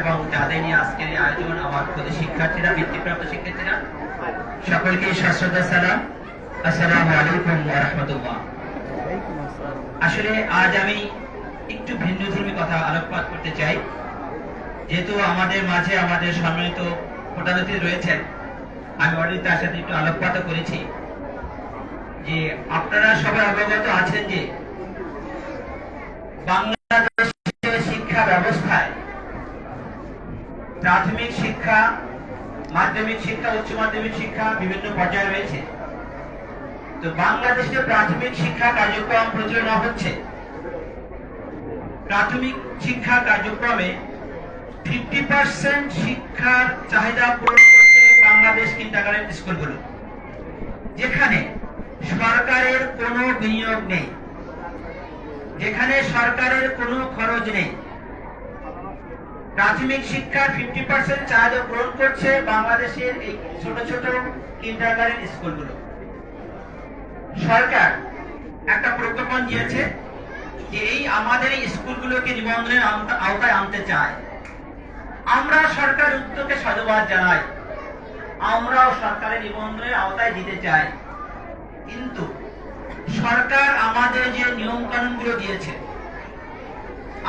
এবং যাদের নিয়ে আজকের আয়োজন, আমার ক্ষুদে শিক্ষার্থীরা, বৃত্তিপ্রাপ্ত শিক্ষার্থীরা, সকলকে সশ্রদ্ধা সালাম। আসসালামু আলাইকুম ওয়া আসলে আজ আমি একটু ভিন্ন ধর্মী কথা আলোকপাত করতে চাই। যেহেতু আমাদের মাঝে আমাদের সম্মানিত প্রধানমন্ত্রী রয়েছেন, আমি অলরেডি তার সাথে একটু আলোকপাত করেছি। যে আপনারা সবাই অবগত আছেন যে বাংলাদেশের প্রাথমিক শিক্ষা, মাধ্যমিক শিক্ষা, উচ্চ মাধ্যমিক শিক্ষা বিভিন্ন পর্যায়ে রয়েছে। তো বাংলাদেশে প্রাথমিক শিক্ষা কার্যক্রম প্রচলন হচ্ছে। প্রাথমিক শিক্ষা কার্যক্রমে ফিফটি পার্সেন্ট শিক্ষার চাহিদা পূরণ করছে বাংলাদেশ কিন্ডারগার্টেন স্কুলগুলো যেখানে সরকারের কোনো বিনিয়োগ নেই। যেখানে সরকারের কোনো খরচ নেই। প্রাথমিক শিক্ষার ফিফটি পার্সেন্ট চাহিদা পূরণ করছে বাংলাদেশের এই ছোট ছোট কিন্ডারগার্টেন স্কুলগুলো। সরকার একটা প্রজ্ঞাপন দিয়েছে যে এই আমাদের এই স্কুলগুলোকে নিবন্ধনের আওতায় আনতে চায়। আমরা সরকার উদ্যোগকে সাধুবাদ জানাই। আমরাও সরকারের নিবন্ধনের আওতায় দিতে চাই। কিন্তু সরকার আমাদের যে নিয়ম কানুনগুলো দিয়েছে,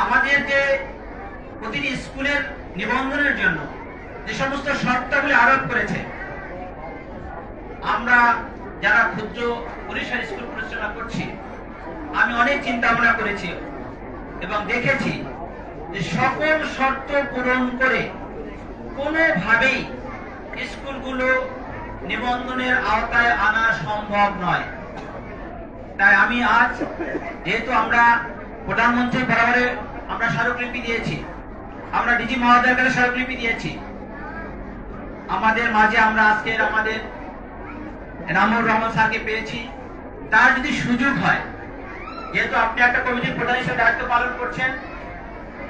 আমাদের যে প্রতিটি স্কুলের নিবন্ধনের জন্য যে সমস্ত শর্তাবলী আরোপ করেছে। আমরা যারা ক্ষুদ্র পরিসর স্কুল পরিচালনা করছি, আমি অনেক চিন্তা ভাবনা করেছি এবং দেখেছি যে সকল শর্ত পূরণ করে কোনোভাবেই স্কুলগুলো নিবন্ধনের আওতায় আনা সম্ভব নয়। তাই আমি আজ যেহেতু আমরা প্রধানমন্ত্রী বরাবরে আমরা স্মারকলিপি দিয়েছি আমরা ডিজি মহোদয়ের কাছে স্মারকলিপি দিয়েছি। আমাদের মাঝে আমরা আজকের আমাদের রামুর রহমান স্যারকে পেয়েছি। তার যদি সুযোগ হয়, যেহেতু আপনি একটা কমিটির প্রধান হিসেবে দায়িত্ব পালন করছেন,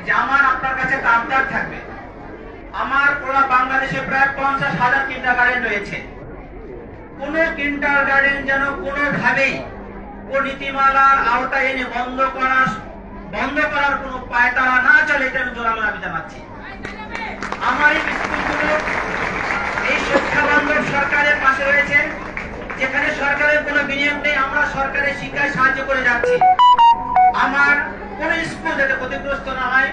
যে আমার আপনার কাছে কামদার থাকবে। আমার পুরো বাংলাদেশে প্রায় পঞ্চাশ হাজার কিন্ডার গার্ডেন রয়েছে। কোন কিন্ডার গার্ডেন যেন কোনোভাবেই নীতিমালার আওতায় এনে বন্ধ করা বন্ধ করার কোনো পায়তারা না চলে আমি জোরালো দাবি জানাচ্ছি আমার এই স্কুলগুলো এই শিক্ষা বান্ধব সরকারের পাশে রয়েছে যেখানে সরকারের কোনো বিনিয়োগ নেই, আমরা সরকারের শিক্ষায় সাহায্য করে যাচ্ছি। আমার কোন স্কুল যাতে ক্ষতিগ্রস্ত না হয়,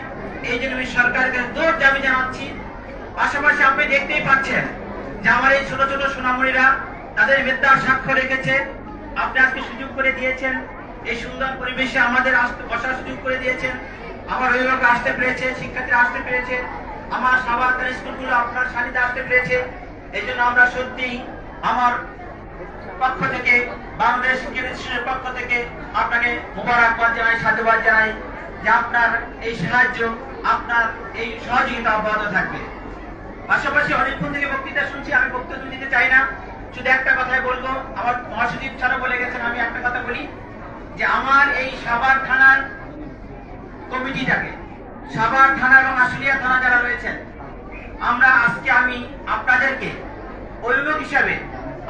এই জন্য আমি সরকারকে জোর দাবি জানাচ্ছি। পাশাপাশি আপনি দেখতেই পাচ্ছেন যে আমার এই ছোট ছোট সোনামণিরা তাদের বিদ্যার সাক্ষ্য রেখেছে। আপনি আজকে সুযোগ করে দিয়েছেন, এই সুন্দর পরিবেশে আমাদের আসতে বসার সুযোগ করে দিয়েছেন। আমার অভিভাবক আসতে পেরেছে, শিক্ষার্থীরা আসতে পেরেছে, আমার সাবাতার স্কুলগুলো আপনার সানিতে আসতে পেরেছে। এই জন্য আমরা সত্যি আমার পক্ষ থেকে, বাংলাদেশ ইনস্টিটিউটের পক্ষ থেকে আপনাকে মোবারকবাদ জানাই, সাধুবাদ জানাই যে আপনার এই সাহায্য, আপনার এই সহযোগিতা অব্যাহত থাকবে। পাশাপাশি অনেকক্ষণ থেকে বক্তৃতা শুনছি, আমি বক্তব্য দিতে চাই না। শুধু একটা কথাই বলব, আমার মহাসচিব ছাড়া বলে গেছেন, আমি একটা কথা বলি যে আমার এই সাভার থানার কমিটিটাকে সাভার থানা এবং আশুলিয়া থানা যারা রয়েছেন আমরা আজকে আমি আপনাদেরকে অভিভাবক হিসাবে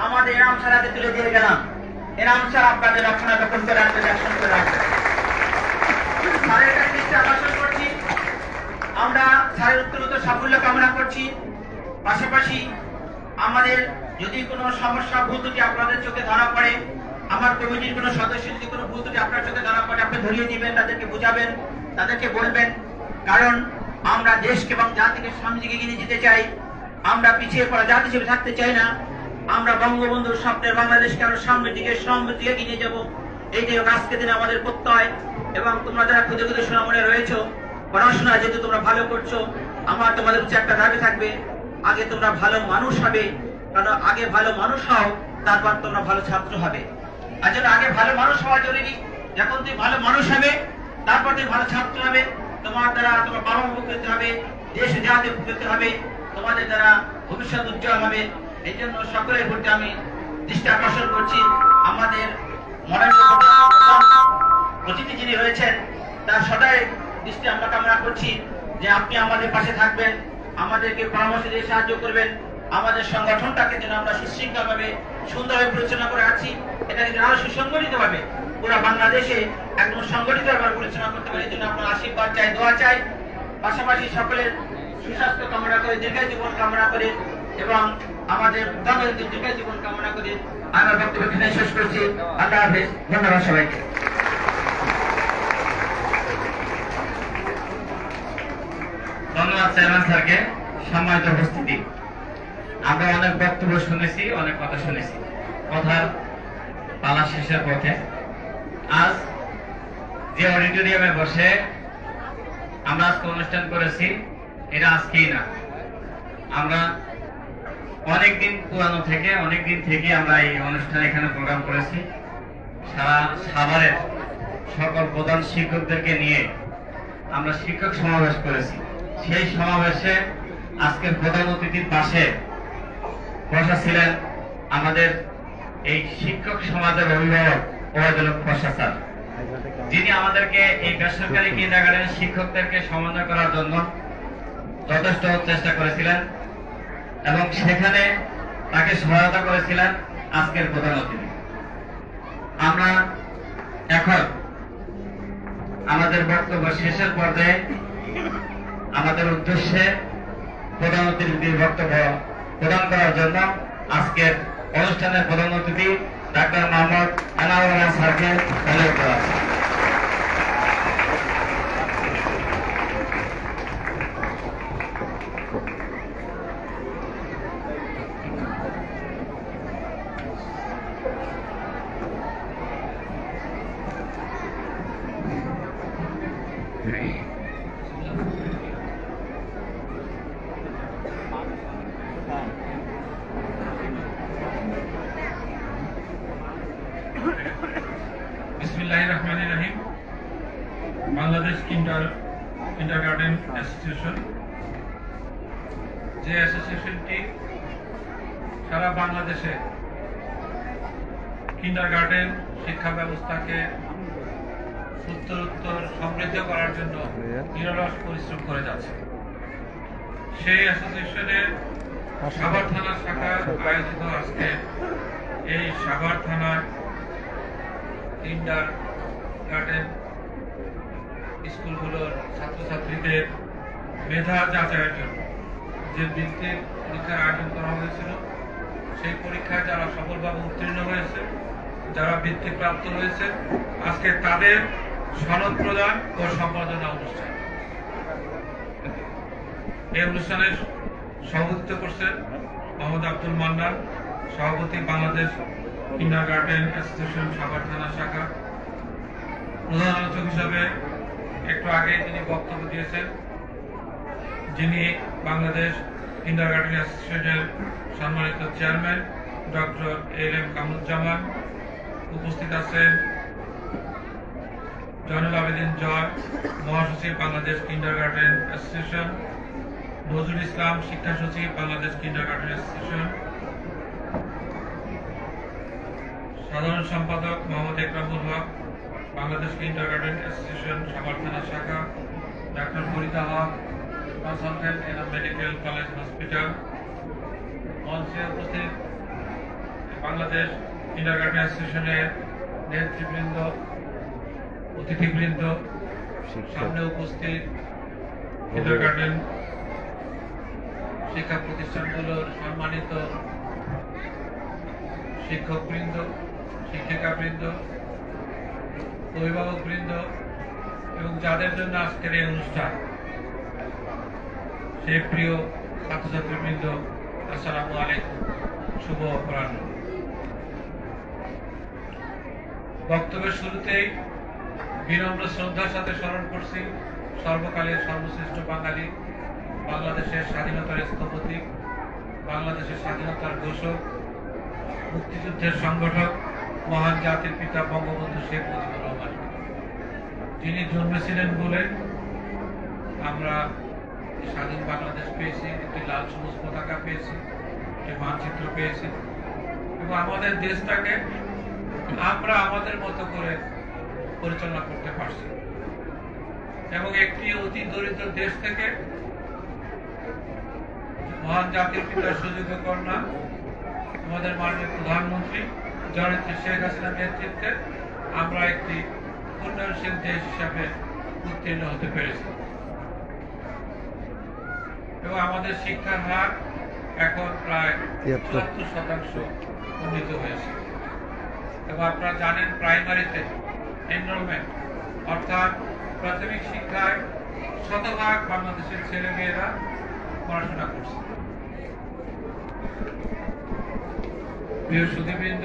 আমাদের এনাম স্যার গেলাম এনাম স্যার আপনাদের রক্ষণাবেক্ষণ করে রাখবেন রক্ষণ করে করছি। আমরা স্যারের উত্তরোত্তর সাফল্য কামনা করছি। পাশাপাশি আমাদের যদি কোনো সমস্যা, ভুল আপনাদের চোখে ধরা পড়ে, আমার কমিটির কোনো সদস্য যদি কোনো ভুল আপনার চোখে ধরা পড়ে, আপনি ধরিয়ে দিবেন, তাদেরকে বুঝাবেন, তাদেরকে বলবেন। কারণ আমরা দেশকে এবং জাতিকে সামনে এগিয়ে নিয়ে যেতে চাই। আমরা পিছিয়ে পড়া জাতি হিসেবে থাকতে চাই না। আমরা বঙ্গবন্ধুর স্বপ্নের বাংলাদেশকে আমরা সামনের দিকে সমৃদ্ধ দিকে নিয়ে যাব। হোক আজকে দিনে আমাদের প্রত্যয়। এবং তোমরা যারা খুদে খুদে সোনামনে রয়েছো, পড়াশোনা যেহেতু তোমরা ভালো করছ, আমার তোমাদের হচ্ছে একটা দাবি থাকবে, আগে তোমরা ভালো মানুষ হবে কারণ আগে ভালো মানুষ হও, তারপর তোমরা ভালো ছাত্র হবে। আর জন্য আগে ভালো মানুষ হওয়া জরুরি, যখন তুমি ভালো মানুষ হবে, তারপর তুমি ভালো ছাত্র হবে, তোমার দ্বারা তোমার বাবা মা উপকৃত হবে, দেশ জাতি উপকৃত হবে, তোমাদের দ্বারা ভবিষ্যৎ উজ্জ্বল হবে এই জন্য সকলের প্রতি আমি দৃষ্টি আকর্ষণ করছি। আমাদের অতিথি যিনি রয়েছেন, তার সদাই দৃষ্টি আমরা কামনা করছি যে আপনি আমাদের পাশে থাকবেন, আমাদেরকে পরামর্শ দিয়ে সাহায্য করবেন, আমাদের সংগঠনটাকে যেন আমরা সুশৃঙ্খল ভাবে সুন্দরভাবে পরিচালনা করে আছি। এটাকে যেন আরও সুসংগঠিত ভাবে পুরো বাংলাদেশে একদম সংগঠিত ভাবে পরিচালনা করতে পারি। জন্য আপনার আশীর্বাদ চাই, দোয়া চাই। পাশাপাশি সকলের সুস্বাস্থ্য কামনা করে দীর্ঘ জীবন কামনা করে এবং আমাদের জীবন কামনা করে আমার বক্তব্য এখানে শেষ করছি। আল্লাহ হাফেজ, ধন্যবাদ সবাইকে। ধন্যবাদ চেয়ারম্যান স্যারকে। সম্মানিত উপস্থিতি। আমরা অনেক বক্তব্য শুনেছি, অনেক কথা শুনেছি। কথার পালা শেষের পথে আজ যে অডিটোরিয়ামে বসে আমরা আজকে অনুষ্ঠান করেছি, এটা আজকেই না। আমরা অনেকদিন পুরানো থেকে অনেকদিন থেকে আমরা এই অনুষ্ঠান এখানে প্রোগ্রাম করেছি। সারা সাভারের সকল প্রধান শিক্ষকদেরকে নিয়ে আমরা শিক্ষক সমাবেশ করেছি। সেই সমাবেশে আজকের প্রধান অতিথির পাশে বসা ছিলেন আমাদের এই শিক্ষক সমাজের অভিভাবক ওয়াদুলক খোসা স্যার। যিনি আমাদেরকে এই বেসরকারি কিন্ডারগার্ডেন শিক্ষকদেরকে সমন্বয় করার জন্য যথেষ্ট চেষ্টা করেছিলেন। এবং সেখানে তাকে সহায়তা করেছিলেন আজকের প্রধান অতিথি। আমরা এখন আমাদের বক্তব্য শেষের পর্যায়ে আমাদের উদ্দেশ্যে প্রধান অতিথির বক্তব্য প্রদান করার জন্য আজকের অনুষ্ঠানের প্রধান অতিথি ডাক্তার মোহাম্মদ এনাউল স্যারকে অনুরোধ করা হচ্ছে। বিসমিল্লাহ রহমান রহিম Bangladesh kinder kindergarten association যে অ্যাসোসিয়েশনটি সারা বাংলাদেশে কিন্ডার গার্ডেন শিক্ষা ব্যবস্থাকে উত্তরোত্তর সমৃদ্ধ করার জন্য নিরলস পরিশ্রম করে যাচ্ছে। সেই অ্যাসোসিয়েশনের সাভার থানা শাখা আয়োজিত আজকে এই সাভার থানার কিন্ডার গার্ডেন স্কুলগুলোর ছাত্রছাত্রীদের মেধা যাচাইয়ের জন্য যে ভিত্তিক পরীক্ষার আয়োজন করা হয়েছিল সেই পরীক্ষায় যারা সফলভাবে উত্তীর্ণ হয়েছে, যারা বৃত্তি প্রাপ্ত হয়েছে, আজকে তাদের সনদ প্রদান ও সম্পাদনা অনুষ্ঠান। এই অনুষ্ঠানে সভাপতিত্ব করছেন মোহাম্মদ আব্দুল মান্নান, সভাপতি Bangladesh kindergarten association Savar থানা শাখা। প্রধান আলোচক হিসাবে একটু আগে তিনি বক্তব্য দিয়েছেন, যিনি বাংলাদেশ কিন্ডার গার্ডেন অ্যাসোসিয়েশনের সম্মানিত chairman doctor L M Kamruzzaman উপস্থিত আছেন। জয়নুল আবেদিন জয়, মহাসচিব Bangladesh kindergarten association Nazrul Islam, শিক্ষা সচিব বাংলাদেশ কিন্ডার গার্ডেন অ্যাসোসিয়েশন সাধারণ সম্পাদক Mohammad Ekramul Haque, Bangladesh kindergarten association Savar থানা শাখা, doctor Farida Haque consultant Enam medical college hospital মঞ্চে উপস্থিত বাংলাদেশ কিন্ডার অ্যাসোসিয়েশনের নেতৃবৃন্দ অতিথিবৃন্দ সামনে উপস্থিত কিন্ডার শিক্ষা প্রতিষ্ঠানগুলোর সম্মানিত শিক্ষকবৃন্দ শিক্ষিকাবৃন্দ অভিভাবকবৃন্দ এবং যাদের জন্য আজকের এই অনুষ্ঠান। সেই প্রিয় ছাত্রছাত্রীবৃন্দ, আসসালামু আলাইকুম। শুভ অপরাহ্ন। বক্তব্যের শুরুতেই বিনম্র শ্রদ্ধার সাথে স্মরণ করছি সর্বকালের সর্বশ্রেষ্ঠ বাঙালি, বাংলাদেশের স্বাধীনতার স্থপতি, বাংলাদেশের স্বাধীনতার ঘোষক, মুক্তিযুদ্ধের সংগঠক, মহান জাতির পিতা বঙ্গবন্ধু শেখ মুজিবুর রহমান। তিনি জন্মেছিলেন বলে আমরা এই স্বাধীন বাংলাদেশ পেয়েছি, একটি লাল সবুজ পতাকা পেয়েছি, একটি মানচিত্র পেয়েছি। এবং আমাদের দেশটাকে আমরা আমাদের মতো করে পরিচালনা করতে পারছি। এবং একটি অতি দরিদ্র দেশ থেকে মহান জাতির পিতার সুযোগ্য কন্যা, আমাদের মাননীয় প্রধানমন্ত্রী জননেত্রী শেখ হাসিনার নেতৃত্বে আমরা একটি উন্নয়নশীল দেশ হিসাবে উত্তীর্ণ হতে পেরেছি। এবং আমাদের শিক্ষার হার এখন প্রায়। চুয়াত্তর শতাংশ উন্নীত হয়েছে এবং আপনারা জানেন প্রাইমারিতে এনরোলমেন্ট অর্থাৎ প্রাথমিক শিক্ষায় শতভাগ বাংলাদেশের ছেলে মেয়েরা পড়াশোনা করছে প্রিয় সুদীবৃন্দ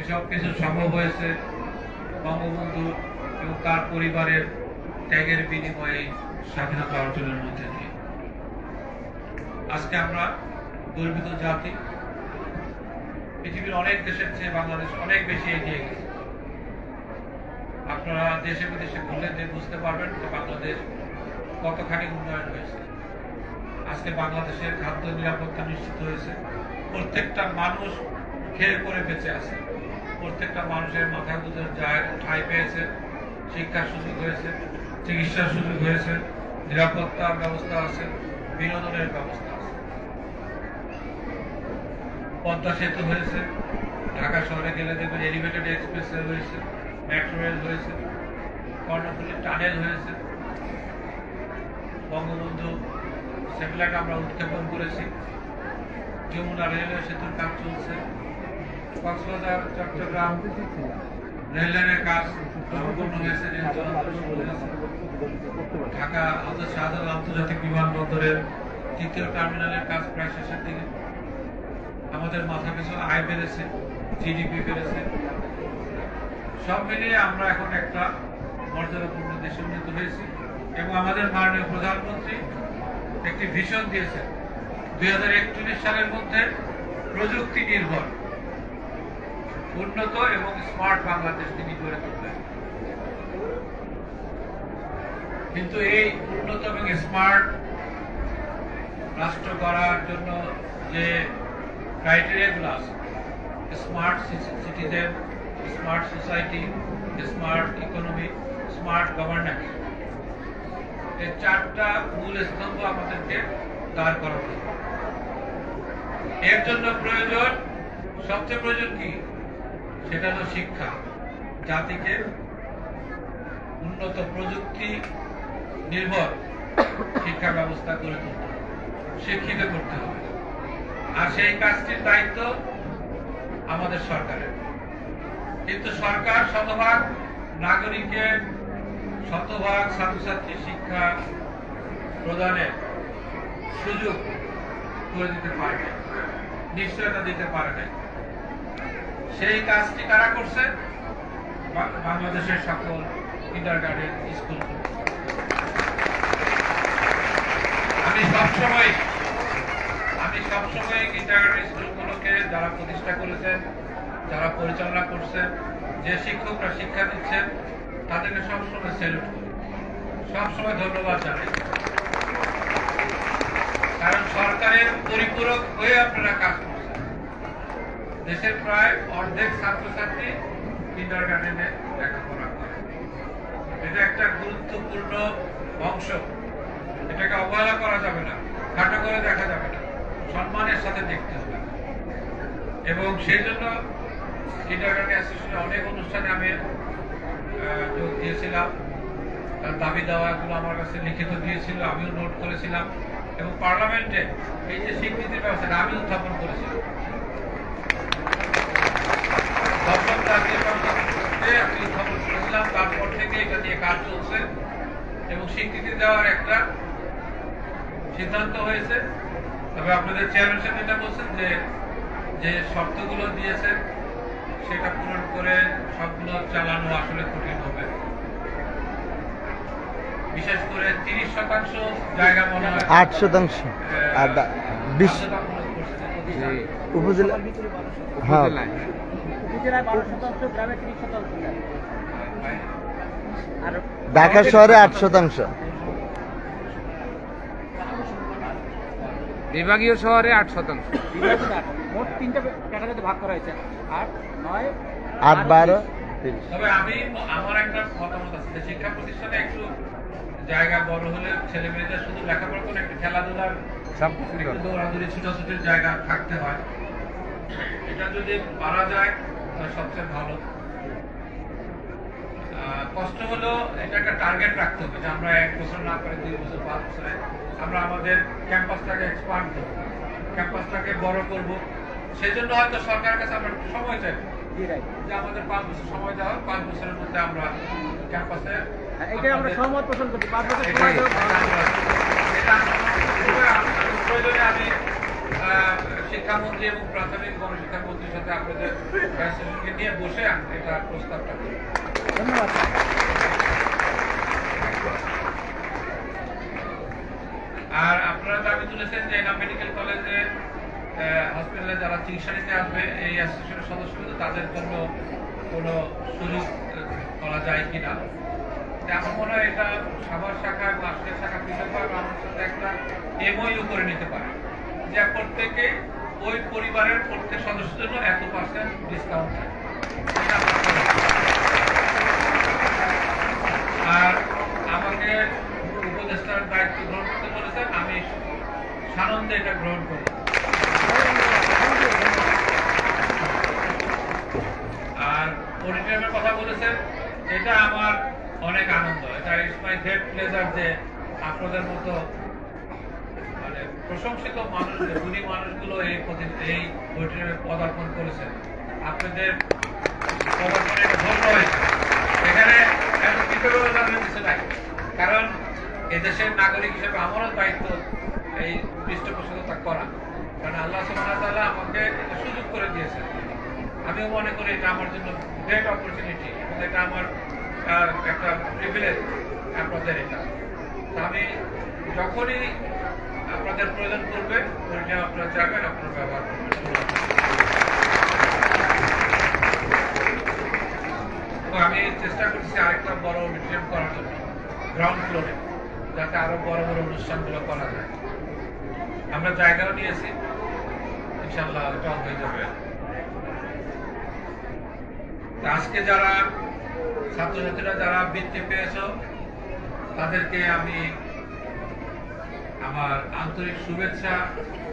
এসব কিছু সম্ভব হয়েছে বঙ্গবন্ধু এবং তার পরিবারের ত্যাগের বিনিময়ে স্বাধীনতা অর্জনের মধ্যে দিয়ে। আজকে আমরা গর্বিত জাতি। পৃথিবীর অনেক দেশের চেয়ে বাংলাদেশ অনেক বেশি এগিয়ে গেছে। আপনারা দেশে বিদেশে ঘুরলে যে বুঝতে পারবেন যে বাংলাদেশ কতখানি উন্নয়ন হয়েছে। আজকে বাংলাদেশের খাদ্য নিরাপত্তা নিশ্চিত হয়েছে। প্রত্যেকটা মানুষ খেয়ে করে বেঁচে আছে। প্রত্যেকটা মানুষের মাথা গুঁজোর ঠাঁই পেয়েছে, শিক্ষার সুযোগ হয়েছে। চিকিৎসার সুযোগ হয়েছে, নিরাপত্তার ব্যবস্থা আছে, বিনোদনের ব্যবস্থা আছে। পদ্মা সেতু হয়েছে, ঢাকা শহরে গেলে দেখবেন এলিভেটেড এক্সপ্রেস হয়েছে মেট্রো রেল হয়েছে, কর্ণফুলী টানেল হয়েছে। বঙ্গবন্ধু স্যাটেলাইট আমরা উৎক্ষেপণ করেছি। যমুনা রেলওয়ে সেতুর কাজ চলছে। কক্সবাজার, চট্টগ্রাম রেল লাইনের কাজ ঢাকা শাহজালাল আন্তর্জাতিক বিমানবন্দরের তৃতীয় টার্মিনালের কাজ প্রায় শেষের দিকে। আমাদের মাথা পিছু আয় বেড়েছে জিডিপি বেড়েছে। সব মিলিয়ে আমরা এখন একটা মর্যাদাপূর্ণ দেশে উন্নীত হয়েছি এবং আমাদের মাননীয় প্রধানমন্ত্রী একটি ভিশন দিয়েছে দুই সালের মধ্যে প্রযুক্তি নির্ভর, উন্নত এবং স্মার্ট বাংলাদেশ তিনি গড়ে কিন্তু এই উন্নত এবং স্মার্ট রাষ্ট্র গড়ার জন্য যে ক্রাইটেরিয়াগুলো আছে smart citizen smart society smart economy smart governance এই চারটা মূল স্তম্ভ আমাদেরকে দাঁড় হবে। এর জন্য প্রয়োজন, সবচেয়ে প্রয়োজন কি সেটা হলো শিক্ষা জাতিকে উন্নত প্রযুক্তি নির্ভর শিক্ষা ব্যবস্থা করে তুলতে হবে, শিক্ষিত করতে হবে। আর সেই কাজটির দায়িত্ব আমাদের সরকারের। কিন্তু সরকার শতভাগ নাগরিকের, শতভাগ ছাত্রছাত্রী শিক্ষা প্রদানের সুযোগ করে দিতে পারে নাই। নিশ্চয়তা দিতে পারে নাই। সেই কাজটি কারা করছে? বাংলাদেশের সকল কিন্ডার গার্ডেন স্কুল আমি সবসময় আমি সবসময় কিন্ডার গার্ডেন স্কুলগুলোকে যারা প্রতিষ্ঠা করেছেন যারা পরিচালনা করছেন যে শিক্ষকরা শিক্ষা দিচ্ছেন তাদেরকে সবসময় স্যালুট করি। সবসময় ধন্যবাদ জানাই। কারণ সরকারের পরিপূরক হয়ে আপনারা কাজ করছেন। দেশের প্রায় অর্ধেক ছাত্রছাত্রী কিন্ডার গার্ডেনে লেখাপড়া করে। এটা একটা গুরুত্বপূর্ণ অংশ। এটাকে অবহেলা করা যাবে না, খাটো করে দেখা যাবে না। সম্মানের সাথে দেখতে হবে। এবং সেই জন্য অনেক অনুষ্ঠানে আমি যোগ দিয়েছিলাম। তার দাবি দাওয়াগুলো আমার কাছে লিখিত দিয়েছিল, আমিও নোট করেছিলাম। এবং পার্লামেন্টে এই যে স্বীকৃতির ব্যবস্থাটা আমি উত্থাপন করেছিলাম। আমি উত্থাপন করেছিলাম। তারপর থেকে এটা নিয়ে কাজ চলছে। এবং স্বীকৃতি দেওয়ার একটা সিদ্ধান্ত হয়েছে। তবে আপনাদের চেয়ারম্যান সাহেব যেটা বলছেন যে যে শর্তগুলো দিয়েছে সেটা পূরণ করে সবগুলো চালানো আসলে কঠিন হবে। বিশেষ করে তিরিশ শতাংশ জায়গা মনে হয় আট শতাংশ। উপজেলা হ্যাঁ। ঢাকা শহরে আট শতাংশ। বিভাগীয় শহরে আট শতাংশ। মোট তিনটা ক্যাটাগরিতে ভাগ করা হয়েছে। আট নয় আট বারো তবে আমি আমার একটা মতামত আছে শিক্ষা প্রতিষ্ঠানে একটু জায়গা বড় হলে ছেলে মেয়েদের শুধু লেখাপড়া করে একটু খেলাধুলার দৌড়াদৌড়ি ছোটাছুটির জায়গা থাকতে হয়। এটা যদি পারা যায় তাহলে সবচেয়ে ভালো। কষ্ট হলো এটা একটা টার্গেট রাখতে হবে যে আমরা এক বছর না করে দুই বছর পাঁচ বছরে আমরা আমাদের ক্যাম্পাসটাকে এক্সপান্ড করব ক্যাম্পাসটাকে বড় করব। সেই জন্য হয়তো সরকারের কাছে আমরা একটু সময় চাই যে আমাদের পাঁচ বছর সময় দেওয়া হোক, পাঁচ বছরের মধ্যে আমরা ক্যাম্পাসে আমরা সহমত পোষণ করছি পাঁচ বছর আমি প্রয়োজনে আমি আহ, শিক্ষামন্ত্রী এবং প্রাথমিক গণশিক্ষা মন্ত্রীর সাথে আপনাদের নিয়ে বসে এটা প্রস্তাবটা করি ধন্যবাদ। আর আপনারা দাবি তুলেছেন যে এনাম মেডিকেল কলেজে হসপিটালে যারা চিকিৎসা নিতে আসবে, এই অ্যাসোসিয়েশনের সদস্য কিন্তু তাদের জন্য কোনো সুযোগ করা যায় কিনা। আমার মনে হয় এটা সাভার শাখা এবং আশ্রয় শাখা পৃথকভাবে আমার সাথে একটা এমওইউ করে নিতে পারে। যে প্রত্যেকে ওই পরিবারের প্রত্যেক সদস্যের জন্য এত পার্সেন্ট ডিসকাউন্ট থাকে। আর আমাকে উপদেষ্টার দায়িত্ব গ্রহণ করতে বলেছেন আমি সানন্দে এটা গ্রহণ করি আর অডিটোরিয়ামের কথা বলেছেন, এটা আমার অনেক আনন্দ। এটা ইটস মাই গ্রেট প্লেজার যে আপনাদের মতো মানে প্রশংসিত মানুষ গুণী মানুষগুলো এই এই অডিটোরিয়ামে পদার্পণ করেছেন। আপনাদের পদার্পণে এটা ধন্য হয়েছে কারণ এদেশের নাগরিক হিসেবে আমারও দায়িত্ব এই পৃষ্ঠপোষকতা করা। কারণ আল্লাহ সুবহানাহু আমাকে সুযোগ করে দিয়েছেন। আমিও মনে করি এটা আমার জন্য গ্রেট অপরচুনিটি এটা আমার একটা প্রিভিলেজ আপনাদের এটা। আমি যখনই আপনাদের প্রয়োজন পড়বে, ওইটা আপনারা যাবেন আপনারা ব্যবহার করবেন। আমি চেষ্টা করছি আরেকটা বড় অডিটোরিয়াম করার জন্য গ্রাউন্ড ফ্লোরে যাতে আরও বড় বড় অনুষ্ঠানগুলো করা যায়। আমরা জায়গাও নিয়েছি ইনশাল্লাহ এটাও হয়ে যাবে। আজকে যারা ছাত্রছাত্রীরা যারা বৃত্তি পেয়েছ, তাদেরকে আমি আমার আন্তরিক শুভেচ্ছা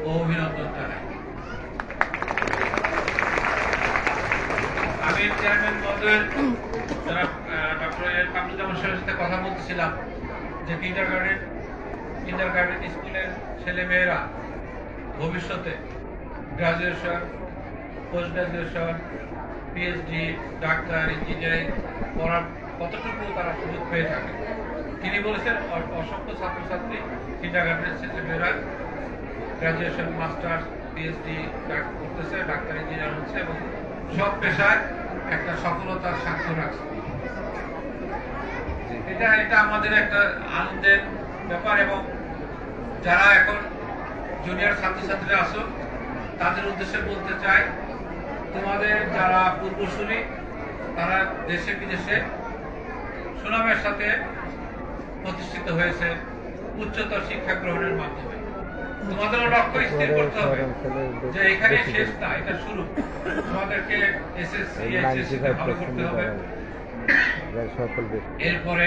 ও অভিনন্দন জানাই। যারা ডক্টর সাথে কথা বলতেছিলাম, যে গার্ডেন গার্ডেন স্কুলের ভবিষ্যতে গ্রাজুয়েশন পোস্ট গ্রাজুয়েশন পিএইচডি ডাক্তার ইঞ্জিনিয়ারিং পড়ার কতটুকু তারা সুযোগ পেয়ে থাকে। তিনি বলেছেন অসংখ্য ছাত্রছাত্রী কিন্ডার গার্ডেনের ছেলে মেয়েরা গ্রাজুয়েশন মাস্টার্স পিএইচডি করতেছে ডাক্তার ইঞ্জিনিয়ার হচ্ছে এবং সব পেশায় একটা সফলতার স্বাক্ষর রাখছে। এটা এটা আমাদের একটা আনন্দের ব্যাপার এবং যারা এখন জুনিয়র ছাত্রছাত্রীরা আসো তাদের উদ্দেশ্যে বলতে চাই তোমাদের যারা পূর্বসূরি তারা দেশে বিদেশে সুনামের সাথে প্রতিষ্ঠিত হয়েছে উচ্চতর শিক্ষা গ্রহণের মাধ্যমে। তোমাদেরও লক্ষ্য স্থির করতে হবে। যে এখানে শেষ না এটা শুরু। তোমাদেরকে এসএসসি এইচএসসি ভালো করতে হবে। এরপরে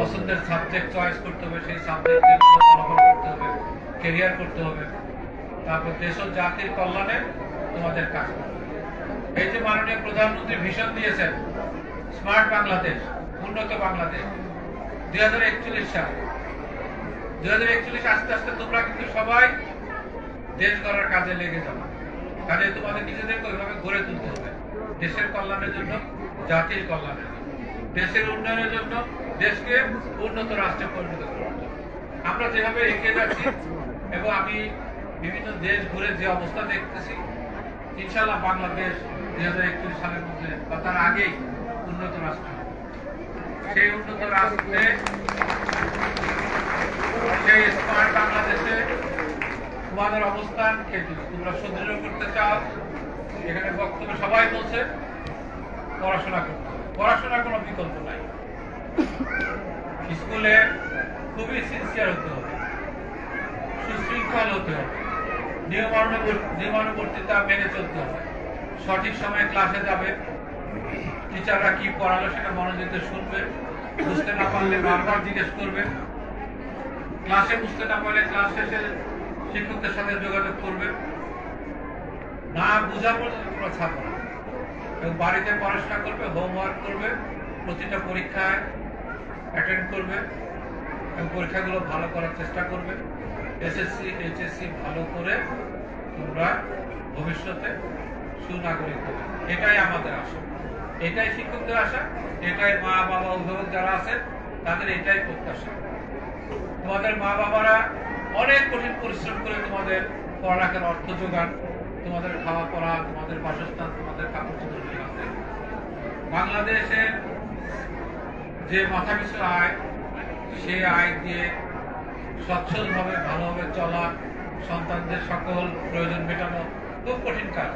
পছন্দের সাবজেক্ট চয়েস করতে হবে সেই সাবজেক্টে করতে হবে কেরিয়ার করতে হবে। তারপর দেশ ও জাতির কল্যাণে তোমাদের কাজ করতে হবে। এই যে মাননীয় প্রধানমন্ত্রী ভিশন দিয়েছেন স্মার্ট বাংলাদেশ উন্নত বাংলাদেশ দুই হাজার একচল্লিশ সাল। দুই হাজার একচল্লিশ আস্তে আস্তে তোমরা কিন্তু সবাই দেশ গড়ার কাজে লেগে যাবে। কাজে তোমাদের নিজেদেরকে ওইভাবে গড়ে তুলতে হবে। দেশের কল্যাণের জন্য, জাতির কল্যাণের জন্য, দেশের উন্নয়নের জন্য, দেশকে উন্নত রাষ্ট্রে পরিণত করার জন্য। আমরা যেভাবে এগিয়ে যাচ্ছি এবং আমি বিভিন্ন দেশ ঘুরে যে অবস্থা দেখতেছি ইনশাল্লাহ বাংলাদেশ দুই হাজার একচল্লিশ সালের মধ্যে বা তার আগেই উন্নত রাষ্ট্র সেই উন্নত রাষ্ট্রে সুশৃঙ্খল হতে হবে নিয়মানুবর্ত- নিয়মানুবর্তিতা মেনে চলতে হবে। সঠিক সময়ে ক্লাসে যাবে, টিচাররা কি পড়ালো সেটা মনোযোগ শুনবে, বুঝতে না পারলে বারবার জিজ্ঞেস করবে। ক্লাসে বুঝতে না পারলে ক্লাস শেষে শিক্ষকদের সাথে যোগাযোগ করবে না বোঝা পর্যন্ত তোমরা ছাড়বে না এবং বাড়িতে পড়াশোনা করবে হোমওয়ার্ক করবে, প্রতিটা পরীক্ষায় অ্যাটেন্ড করবে এবং পরীক্ষাগুলো ভালো করার চেষ্টা করবে। এসএসসি এইচএসসি ভালো করে তোমরা ভবিষ্যতে সুনাগরিক হবে। এটাই আমাদের আশা। এটাই শিক্ষকদের আশা, এটাই মা বাবা অভিভাবক যারা আছেন, তাদের এটাই প্রত্যাশা। তোমাদের মা বাবারা অনেক কঠিন পরিশ্রম করে তোমাদের পড়ালেখার অর্থ যোগান, তোমাদের খাওয়া পড়া তোমাদের বাসস্থান, তোমাদের কাপড় চোপড় বাংলাদেশের যে মাথা পিছু আয় সেই আয় দিয়ে সচ্ছলভাবে ভালোভাবে চলা, সন্তানদের সকল প্রয়োজন মেটানো খুব কঠিন কাজ।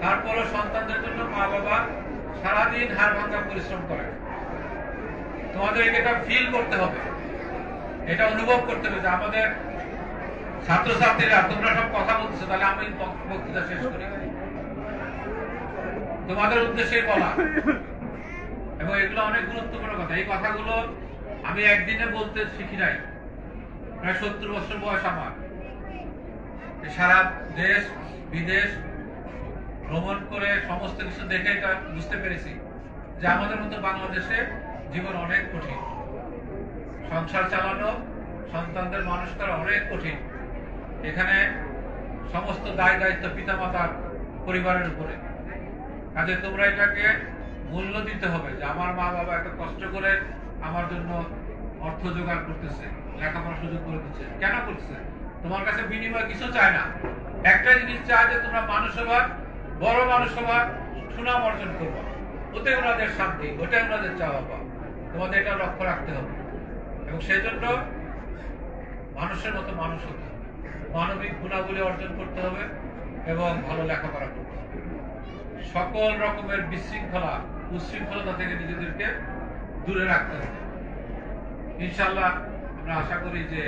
তারপরও সন্তানদের জন্য মা বাবা সারাদিন হাড় ভাঙা পরিশ্রম করে। তোমাদের এটা ফিল করতে হবে। এটা অনুভব করতে হবে যে আমাদের ছাত্রছাত্রীরা, তোমরা সব কথা বলতেছো, তাহলে আমি বক্তৃতা শেষ করি। তোমাদের উদ্দেশ্যে বলা। এবং এগুলো অনেক গুরুত্বপূর্ণ কথা। এই কথাগুলো আমি একদিনে বলতে শিখি নাই। প্রায় সত্তর বছর বয়স আমার। সারা দেশ, বিদেশ ভ্রমণ করে সমস্ত কিছু দেখে বুঝতে পেরেছি যে আমাদের মতো বাংলাদেশে জীবন অনেক কঠিন। সংসার চালানো সন্তানদের মানুষ করা অনেক কঠিন। এখানে সমস্ত দায় দায়িত্ব পিতামাতার পরিবারের উপরে। কাজে তোমরা এটাকে মূল্য দিতে হবে যে আমার মা বাবা এত কষ্ট করে আমার জন্য অর্থ জোগাড় করতেছে, লেখাপড়ার সুযোগ করে দিচ্ছে। কেন করছে তোমার কাছে বিনিময় কিছু চায় না। একটা জিনিস চায় যে তোমরা মানুষ হবার, বড় মানুষ হবার সুনাম অর্জন করবা। ওতে ওনাদের শান্তি ওটাই ওনাদের চাওয়া পাওয়া। তোমাদের এটা লক্ষ্য রাখতে হবে। এবং সেই জন্য মানুষের মতো মানুষ হতে হবে। মানবিক গুণাবলী অর্জন করতে হবে এবং ভালো লেখাপড়া করতে হবে। সকল রকমের বিশৃঙ্খলা, উশৃঙ্খলতা থেকে নিজেদেরকে দূরে রাখতে হবে। ইনশাল্লাহ আমরা আশা করি যে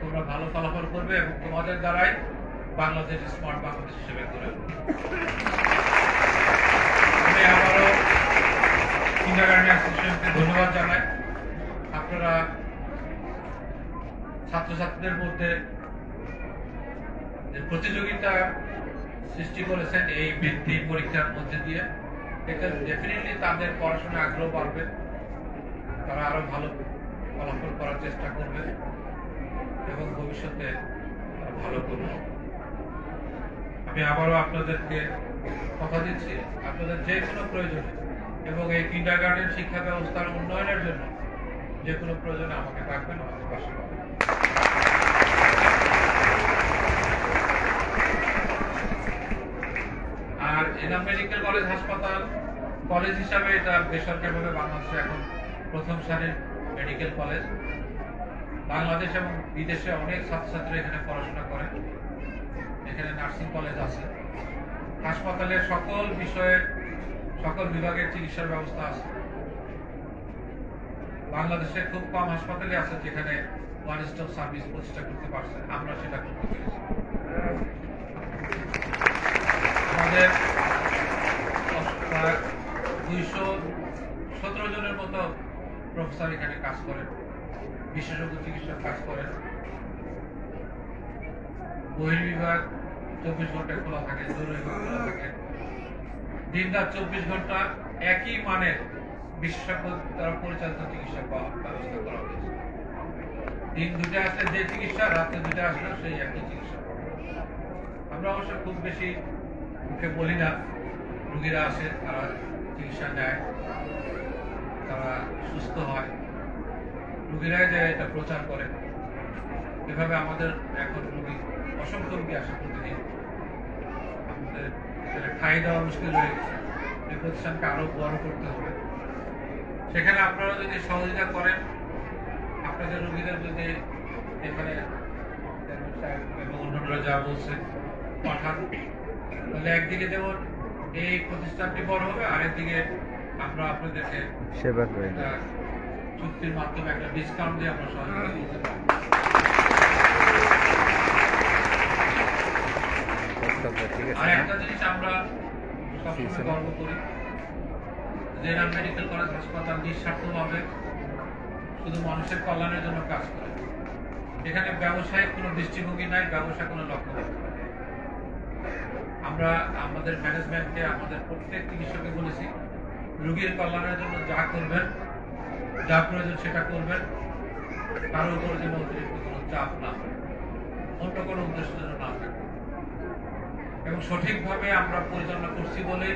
তোমরা ভালো ফলাফল করবে এবং তোমাদের দ্বারাই বাংলাদেশ স্মার্ট বাংলাদেশ হিসেবে গড়ে। আমি আবারও অ্যাসোসিয়েশনকে ধন্যবাদ জানাই। আপনারা ছাত্রছাত্রীদের মধ্যে যে প্রতিযোগিতা সৃষ্টি করেছেন এই বৃত্তি পরীক্ষার মধ্যে দিয়ে, এটা ডেফিনেটলি তাদের পড়াশোনা আগ্রহ বাড়বে। তারা আরও ভালো ফলাফল করার চেষ্টা করবে এবং ভবিষ্যতে ভালো করবে। আমি আবারও আপনাদেরকে কথা দিচ্ছি, আপনাদের যে কোনো প্রয়োজনে এবং এই কিন্ডার গার্ডেন শিক্ষা ব্যবস্থার উন্নয়নের জন্য যে কোনো প্রয়োজনে আমাকে ডাকবেন, আমাদের পাশে এনাম মেডিকেল কলেজ হাসপাতাল, কলেজ হিসাবে এটা বেসরকারিভাবে বাংলাদেশে এখন প্রথম সারির মেডিকেল কলেজ। বাংলাদেশ এবং বিদেশে অনেক ছাত্রছাত্রী এখানে পড়াশোনা করে, এখানে নার্সিং কলেজ আছে। হাসপাতালে সকল বিষয়ে, সকল বিভাগের চিকিৎসার ব্যবস্থা আছে। বাংলাদেশে খুব কম হাসপাতালে আছে যেখানে ওয়ান স্টপ সার্ভিস প্রতিষ্ঠা করতে পারছে। আমরা সেটা করতে পেরেছি। আমাদের প্রায় দুইশো সতেরো জনের মতো প্রফেসর এখানে কাজ করেন, বিশেষজ্ঞ চিকিৎসক কাজ করেন। বহির্বিভাগ চব্বিশ ঘণ্টা খোলা থাকে জরুরি খোলা থাকে। দিন রাত চব্বিশ ঘণ্টা একই মানের বিশেষজ্ঞ দ্বারা পরিচালিত চিকিৎসা ব্যবস্থা করা হয়েছে। দিন দুটো আসলে যে চিকিৎসা রাতে দুটো আসলে সেই একই চিকিৎসা। আমরা অবশ্য খুব বেশি মুখে বলি না। রুগীরা আসে তারা চিকিৎসা নেয় তারা সুস্থ হয়। রুগীরাই যে এটা প্রচার করে, এভাবে আমাদের এখন রুগী, অসংখ্য রুগী আসে প্রতিদিন। আমাদের খাই দেওয়া মুশকিল হয়ে গেছে। এই প্রতিষ্ঠানকে আরও বড় করতে হবে। সেখানে আপনারা যদি সহযোগিতা করেন, আপনাদের রুগীদের যদি এখানে এবং অন্যান্যরা যা বলছে পাঠান, তাহলে একদিকে যেমন এই প্রতিষ্ঠানটি বড় হবে আরেকদিকে আমরা আপনাদেরকে সেবা করে চুক্তির মাধ্যমে একটা ডিসকাউন্ট দিয়ে আমরা সহযোগিতা করতে পারি। আর একটা জিনিস আমরা সবসময় গর্ব করি জেনারেল মেডিকেল কলেজ হাসপাতাল নিঃস্বার্থভাবে শুধু মানুষের কল্যাণের জন্য কাজ করে। এখানে ব্যবসায়িক কোনো দৃষ্টিভঙ্গি নাই ব্যবসা কোনো লক্ষ্য নেই। আমরা আমাদের ম্যানেজমেন্টকে আমাদের প্রত্যেক চিকিৎসককে বলেছি, রোগীর কল্যাণের জন্য যা করবেন, যা প্রয়োজন সেটা করবেন। কারোর উপর যেন অতিরিক্ত কোনো চাপ না অন্য কোনো উদ্দেশ্য যেন না থাকে। এবং সঠিকভাবে আমরা পরিচালনা করছি বলে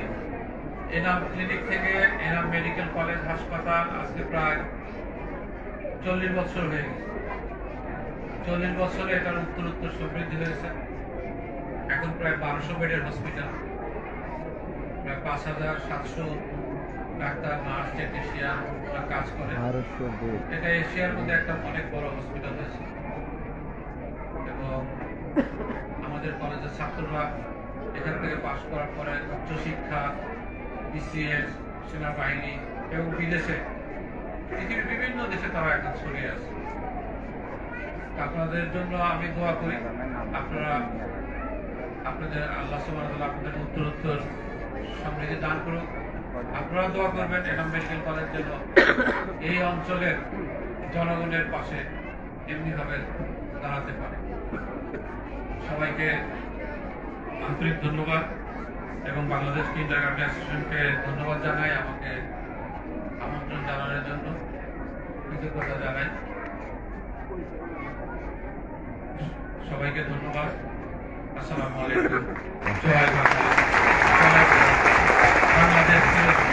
এনাম ক্লিনিক থেকে এনাম মেডিকেল কলেজ হাসপাতাল আজকে প্রায় চল্লিশ বছর হয়ে গেছে। চল্লিশ বছরে এটার উত্তর উত্তর সমৃদ্ধি হয়েছে। এখন প্রায় বারোশো বেডের হসপিটাল প্রায় পাঁচ হাজার সাতশো ডাক্তার নার্স টেকনিশিয়ান কাজ করে। এটা এশিয়ার মধ্যে একটা অনেক বড় হসপিটাল হয়েছে। এবং আমাদের কলেজের ছাত্ররা এখান থেকে পাশ করার পরে উচ্চশিক্ষা বিসিএস সেনাবাহিনী এবং বিদেশে পৃথিবীর বিভিন্ন দেশে তারা এখন ছড়িয়ে আছে। আপনাদের জন্য আমি দোয়া করি। আপনারা আপনাদের, আল্লাহ সুবহানাহু আপনাদের উত্তর উত্তর সমৃদ্ধি দান করুন আপনারা দোয়া করবেন এনাম মেডিকেল কলেজ জন্য এই অঞ্চলের জনগণের পাশে এমনি এমনিভাবে দাঁড়াতে পারে। সবাইকে আন্তরিক ধন্যবাদ এবং বাংলাদেশ কিন্ডার গার্ডেন অ্যাসোসিয়েশনকে ধন্যবাদ জানাই আমাকে আমন্ত্রণ জানানোর জন্য। কৃতজ্ঞতা জানাই। সবাইকে ধন্যবাদ। Esselamu Aleyküm. Suhail Hanım. Bana destek